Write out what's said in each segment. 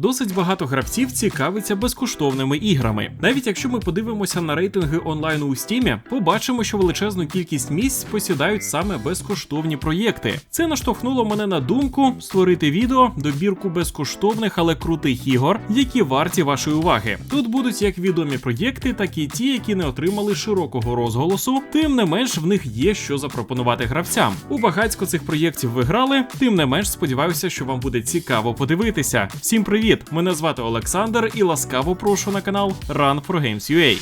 Досить багато гравців цікавиться безкоштовними іграми. Навіть якщо ми подивимося на рейтинги онлайну у стімі, побачимо, що величезну кількість місць посідають саме безкоштовні проєкти. Це наштовхнуло мене на думку створити відео добірку безкоштовних, але крутих ігор, які варті вашої уваги. Тут будуть як відомі проєкти, так і ті, які не отримали широкого розголосу. Тим не менш, в них є що запропонувати гравцям. У багатько цих проєктів ви грали, тим не менш сподіваюся, що вам буде цікаво подивитися. Всім привіт! Мене звати Олександр і ласкаво прошу на канал Run for Games UA.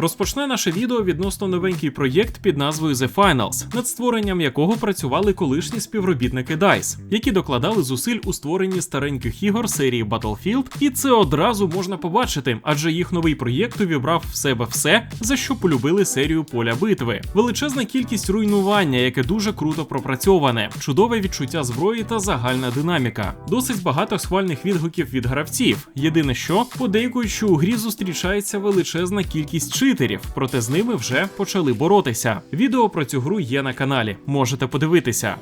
Розпочне наше відео відносно новенький проєкт під назвою The Finals, над створенням якого працювали колишні співробітники DICE, які докладали зусиль у створенні стареньких ігор серії Battlefield, і це одразу можна побачити, адже їх новий проєкт увібрав в себе все, за що полюбили серію поля битви. Величезна кількість руйнування, яке дуже круто пропрацьоване, чудове відчуття зброї та загальна динаміка. Досить багато схвальних відгуків від гравців. Єдине що, подейкують, що у грі зустрічається величезна кількість читерів, проте з ними вже почали боротися. Відео про цю гру є на каналі, можете подивитися.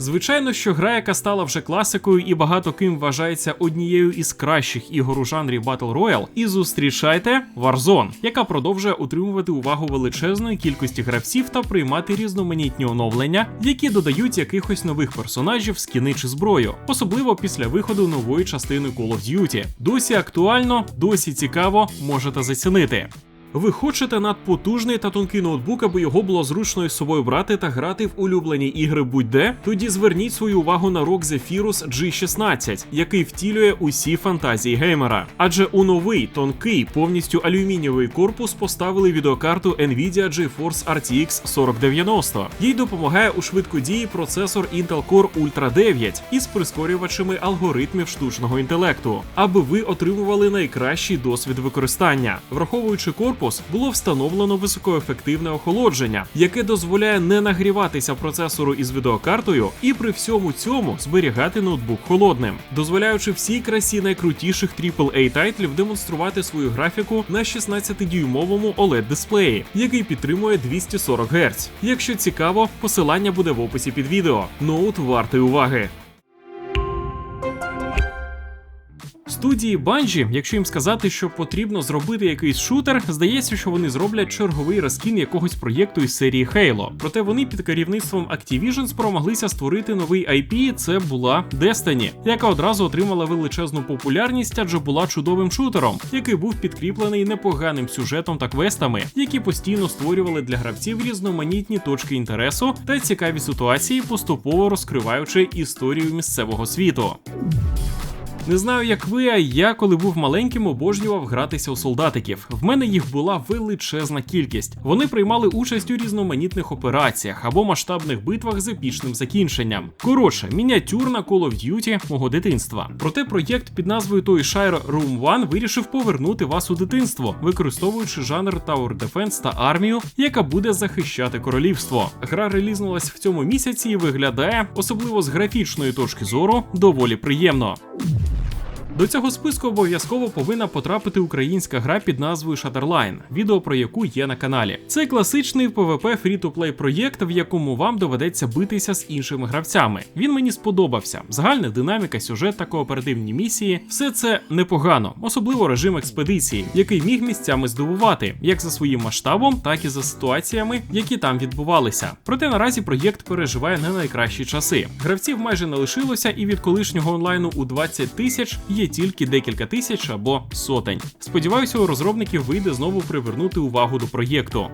Звичайно, що гра, яка стала вже класикою і багато ким вважається однією із кращих ігор у жанрі Battle Royale, і зустрічайте Warzone, яка продовжує утримувати увагу величезної кількості гравців та приймати різноманітні оновлення, які додають якихось нових персонажів, скіни чи зброю, особливо після виходу нової частини Call of Duty. Досі актуально, досі цікаво, можете зацінити. Ви хочете надпотужний та тонкий ноутбук, аби його було зручно із собою брати та грати в улюблені ігри будь-де? Тоді зверніть свою увагу на ROG Zephyrus G16, який втілює усі фантазії геймера. Адже у новий тонкий, повністю алюмінієвий корпус поставили відеокарту Nvidia GeForce RTX 4090. Їй допомагає у швидкодії процесор Intel Core Ultra 9 із прискорювачами алгоритмів штучного інтелекту, аби ви отримували найкращий досвід використання, враховуючи корпус корпус було встановлено високоефективне охолодження, яке дозволяє не нагріватися процесору із відеокартою і при всьому цьому зберігати ноутбук холодним, дозволяючи всій красі найкрутіших AAA тайтлів демонструвати свою графіку на 16-дюймовому oled дисплеї, який підтримує 240 Гц. Якщо цікаво, посилання буде в описі під відео. Ноут вартий уваги. Студії Bungie, якщо їм сказати, що потрібно зробити якийсь шутер, здається, що вони зроблять черговий розкін якогось проєкту із серії Halo. Проте вони під керівництвом Activision спромоглися створити новий IP, Це була Destiny, яка одразу отримала величезну популярність, адже була чудовим шутером, який був підкріплений непоганим сюжетом та квестами, які постійно створювали для гравців різноманітні точки інтересу та цікаві ситуації, поступово розкриваючи історію місцевого світу. Не знаю, як ви, а я, коли був маленьким, обожнював гратися у солдатиків. В мене їх була величезна кількість. Вони приймали участь у різноманітних операціях або масштабних битвах з епічним закінченням. Коротше, мініатюрна Call of Duty мого дитинства. Проте проєкт під назвою Toy Shire Room One вирішив повернути вас у дитинство, використовуючи жанр Tower Defense та армію, яка буде захищати королівство. Гра релізнулась в цьому місяці і виглядає, особливо з графічної точки зору, доволі приємно. До цього списку обов'язково повинна потрапити українська гра під назвою Shutterline, відео про яку є на каналі. Це класичний PvP free-to-play проєкт, в якому вам доведеться битися з іншими гравцями. Він мені сподобався. Загальна динаміка, сюжет та кооперативні місії все це непогано, особливо режим експедиції, який міг місцями здивувати, як за своїм масштабом, так і за ситуаціями, які там відбувалися. Проте наразі проєкт переживає не найкращі часи. Гравців майже не лишилося, і від колишнього онлайну у 20 тисяч є тільки декілька тисяч або сотень. Сподіваюся, у розробників вийде знову привернути увагу до проєкту.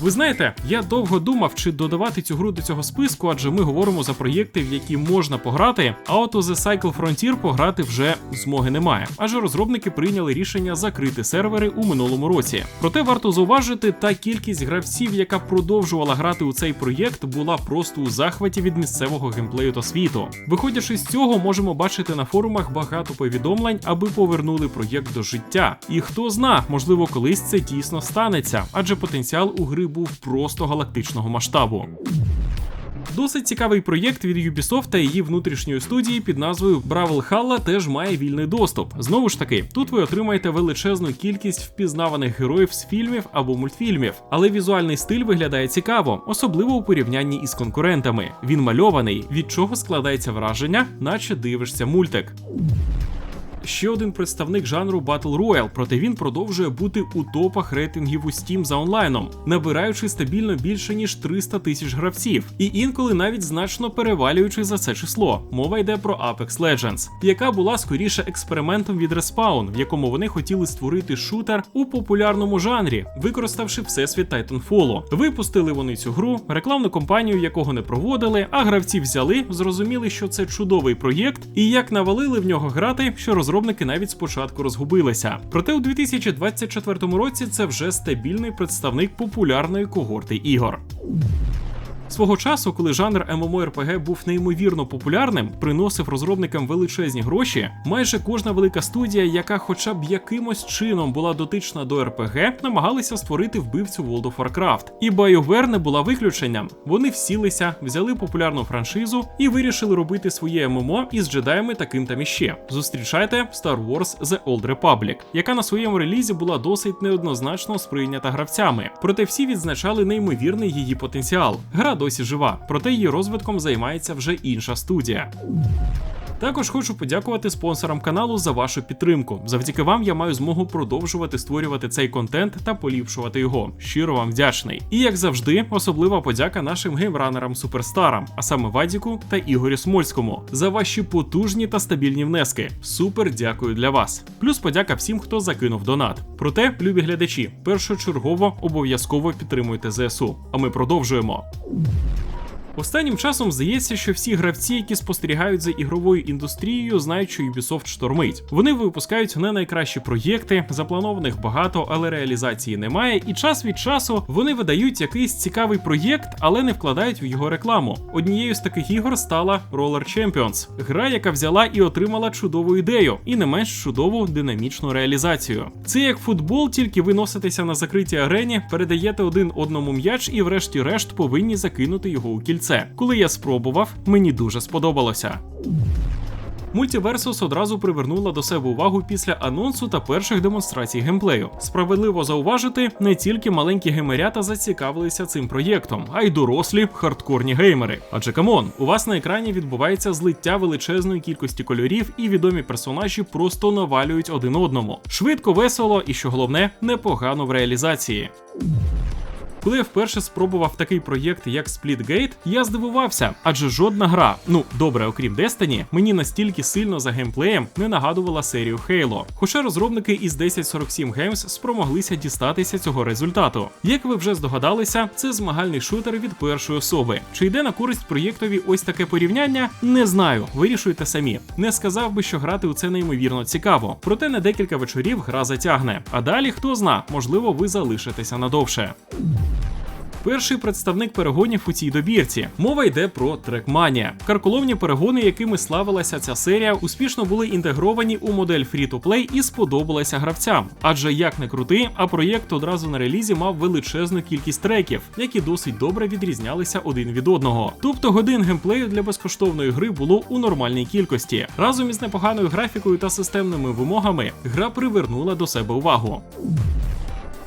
Ви знаєте, я довго думав, чи додавати цю гру до цього списку, адже ми говоримо за проєкти, в які можна пограти, а от у The Cycle Frontier пограти вже змоги немає. Адже розробники прийняли рішення закрити сервери у минулому році. Проте варто зауважити, та кількість гравців, яка продовжувала грати у цей проєкт, була просто у захваті від місцевого геймплею та світу. Виходячи з цього, можемо бачити на форумах багато повідомлень, аби повернули проєкт до життя. І хто зна, можливо, колись це дійсно станеться, адже потенціал у гри був просто галактичного масштабу. Досить цікавий проєкт від Ubisoft та її внутрішньої студії під назвою Бравл теж має вільний доступ. Знову ж таки, тут ви отримаєте величезну кількість впізнаваних героїв з фільмів або мультфільмів, але візуальний стиль виглядає цікаво, особливо у порівнянні із конкурентами. Він мальований, від чого складається враження, наче дивишся мультик ще один представник жанру Battle Royale, проте він продовжує бути у топах рейтингів у Steam за онлайном, набираючи стабільно більше ніж 300 тисяч гравців, і інколи навіть значно перевалюючи за це число. Мова йде про Apex Legends, яка була скоріше експериментом від Respawn, в якому вони хотіли створити шутер у популярному жанрі, використавши всесвіт Titanfall. Випустили вони цю гру, рекламну кампанію якого не проводили, а гравці взяли, зрозуміли, що це чудовий проєкт, і як навалили в нього грати, що розробили розробники навіть спочатку розгубилися. Проте у 2024 році це вже стабільний представник популярної когорти ігор. Свого часу, коли жанр MMORPG був неймовірно популярним, приносив розробникам величезні гроші, майже кожна велика студія, яка хоча б якимось чином була дотична до RPG, намагалися створити вбивцю World of Warcraft. І BioWare не була виключенням. Вони всілися, взяли популярну франшизу і вирішили робити своє ММО із джедаями таким там іще. Зустрічайте Star Wars The Old Republic, яка на своєму релізі була досить неоднозначно сприйнята гравцями. Проте всі відзначали неймовірний її потенціал. Гра досі жива, проте її розвитком займається вже інша студія. Також хочу подякувати спонсорам каналу за вашу підтримку. Завдяки вам я маю змогу продовжувати створювати цей контент та поліпшувати його. Щиро вам вдячний. І як завжди, особлива подяка нашим геймранерам суперстарам, а саме Вадіку та Ігорю Смольському, за ваші потужні та стабільні внески. Супер дякую для вас. Плюс подяка всім, хто закинув донат. Проте, любі глядачі, першочергово обов'язково підтримуйте ЗСУ. А ми продовжуємо. Останнім часом здається, що всі гравці, які спостерігають за ігровою індустрією, знають, що Ubisoft штормить. Вони випускають не найкращі проєкти, запланованих багато, але реалізації немає. І час від часу вони видають якийсь цікавий проєкт, але не вкладають в його рекламу. Однією з таких ігор стала Roller Champions, гра, яка взяла і отримала чудову ідею, і не менш чудову динамічну реалізацію. Це як футбол, тільки ви носитеся на закритій арені, передаєте один одному м'яч, і, врешті-решт, повинні закинути його у кільце це. Коли я спробував, мені дуже сподобалося. Мультіверсус одразу привернула до себе увагу після анонсу та перших демонстрацій геймплею. Справедливо зауважити, не тільки маленькі геймерята зацікавилися цим проєктом, а й дорослі хардкорні геймери. Адже камон, у вас на екрані відбувається злиття величезної кількості кольорів, і відомі персонажі просто навалюють один одному. Швидко, весело і що головне, непогано в реалізації. Коли я вперше спробував такий проєкт, як Splitgate, я здивувався, адже жодна гра, ну добре, окрім Destiny, мені настільки сильно за геймплеєм не нагадувала серію Halo. Хоча розробники із 1047 Games спромоглися дістатися цього результату. Як ви вже здогадалися, це змагальний шутер від першої особи. Чи йде на користь проєктові ось таке порівняння? Не знаю. Вирішуйте самі. Не сказав би, що грати у це неймовірно цікаво. Проте на декілька вечорів гра затягне. А далі хто зна, можливо, ви залишитеся надовше перший представник перегонів у цій добірці. Мова йде про трекманія. Карколовні перегони, якими славилася ця серія, успішно були інтегровані у модель Free-to-Play і сподобалися гравцям. Адже як не крути, а проєкт одразу на релізі мав величезну кількість треків, які досить добре відрізнялися один від одного. Тобто годин геймплею для безкоштовної гри було у нормальній кількості. Разом із непоганою графікою та системними вимогами гра привернула до себе увагу.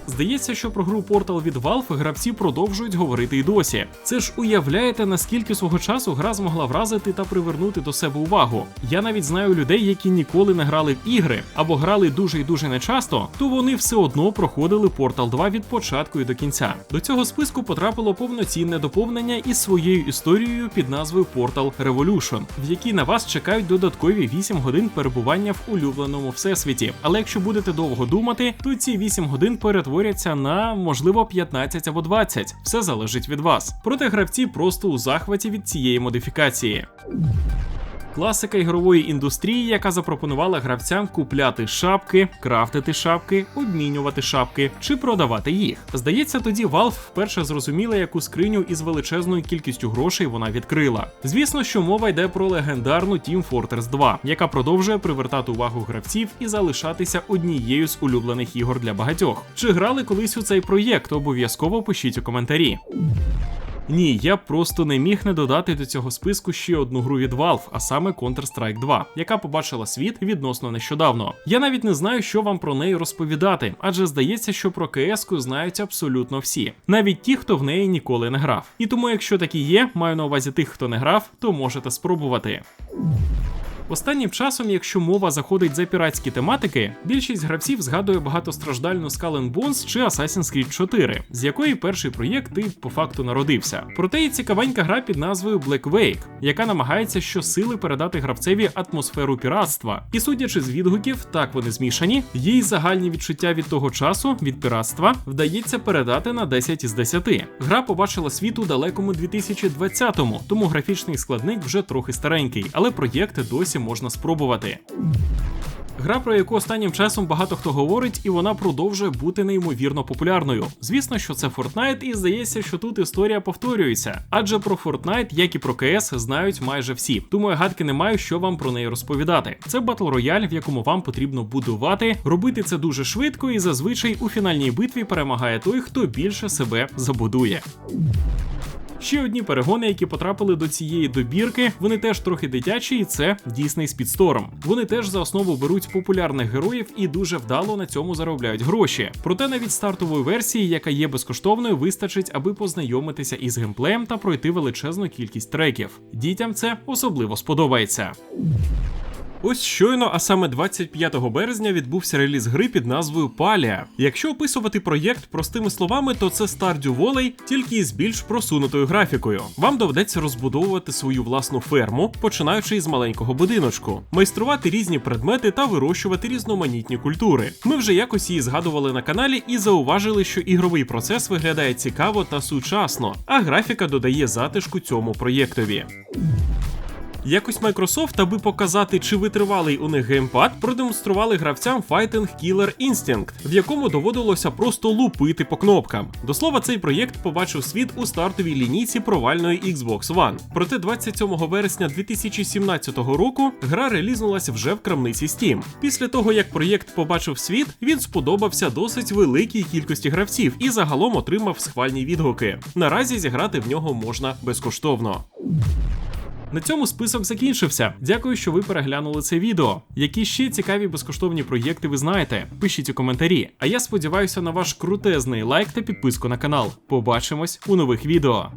Здається, що про гру Portal від Valve гравці продовжують говорити й досі. Це ж уявляєте, наскільки свого часу гра змогла вразити та привернути до себе увагу. Я навіть знаю людей, які ніколи не грали в ігри або грали дуже й дуже нечасто, то вони все одно проходили Portal 2 від початку і до кінця. До цього списку потрапило повноцінне доповнення із своєю історією під назвою Portal Revolution, в якій на вас чекають додаткові 8 годин перебування в улюбленому всесвіті. Але якщо будете довго думати, то ці 8 годин перетворюють перетворяться на можливо 15 або 20. Все залежить від вас. Проте гравці просто у захваті від цієї модифікації класика ігрової індустрії, яка запропонувала гравцям купляти шапки, крафтити шапки, обмінювати шапки чи продавати їх. Здається, тоді Valve вперше зрозуміла, яку скриню із величезною кількістю грошей вона відкрила. Звісно, що мова йде про легендарну Team Fortress 2, яка продовжує привертати увагу гравців і залишатися однією з улюблених ігор для багатьох. Чи грали колись у цей проєкт? Обов'язково пишіть у коментарі. Ні, я просто не міг не додати до цього списку ще одну гру від Valve, а саме Counter-Strike 2, яка побачила світ відносно нещодавно. Я навіть не знаю, що вам про неї розповідати, адже здається, що про cs знають абсолютно всі, навіть ті, хто в неї ніколи не грав. І тому, якщо такі є, маю на увазі тих, хто не грав, то можете спробувати. Останнім часом, якщо мова заходить за піратські тематики, більшість гравців згадує багатостраждальну Skull Bones чи Assassin's Creed 4, з якої перший проєкт і по факту народився. Проте є цікавенька гра під назвою Black Wake, яка намагається щосили передати гравцеві атмосферу піратства. І судячи з відгуків, так вони змішані, їй загальні відчуття від того часу від піратства вдається передати на 10 із 10. Гра побачила світ у далекому 2020-му, тому графічний складник вже трохи старенький, але проєкти досі можна спробувати. Гра, про яку останнім часом багато хто говорить, і вона продовжує бути неймовірно популярною. Звісно, що це Fortnite, і здається, що тут історія повторюється. Адже про Fortnite, як і про CS, знають майже всі. Тому я гадки не маю, що вам про неї розповідати. Це батл рояль, в якому вам потрібно будувати, робити це дуже швидко, і зазвичай у фінальній битві перемагає той, хто більше себе забудує. Ще одні перегони, які потрапили до цієї добірки, вони теж трохи дитячі, і це Disney Speedstorm. Вони теж за основу беруть популярних героїв і дуже вдало на цьому заробляють гроші. Проте навіть стартової версії, яка є безкоштовною, вистачить, аби познайомитися із геймплеєм та пройти величезну кількість треків. Дітям це особливо сподобається. Ось щойно, а саме 25 березня відбувся реліз гри під назвою Палія. Якщо описувати проєкт простими словами, то це Stardew Valley, тільки із більш просунутою графікою. Вам доведеться розбудовувати свою власну ферму, починаючи із маленького будиночку, майструвати різні предмети та вирощувати різноманітні культури. Ми вже якось її згадували на каналі і зауважили, що ігровий процес виглядає цікаво та сучасно, а графіка додає затишку цьому проєктові. Якось Microsoft, аби показати, чи витривалий у них геймпад, продемонстрували гравцям Fighting Killer Instinct, в якому доводилося просто лупити по кнопкам. До слова, цей проєкт побачив світ у стартовій лінійці провальної Xbox One. Проте 27 вересня 2017 року гра релізнулася вже в крамниці Steam. Після того, як проєкт побачив світ, він сподобався досить великій кількості гравців і загалом отримав схвальні відгуки. Наразі зіграти в нього можна безкоштовно. На цьому список закінчився. Дякую, що ви переглянули це відео. Які ще цікаві безкоштовні проєкти ви знаєте? Пишіть у коментарі. А я сподіваюся на ваш крутезний лайк та підписку на канал. Побачимось у нових відео.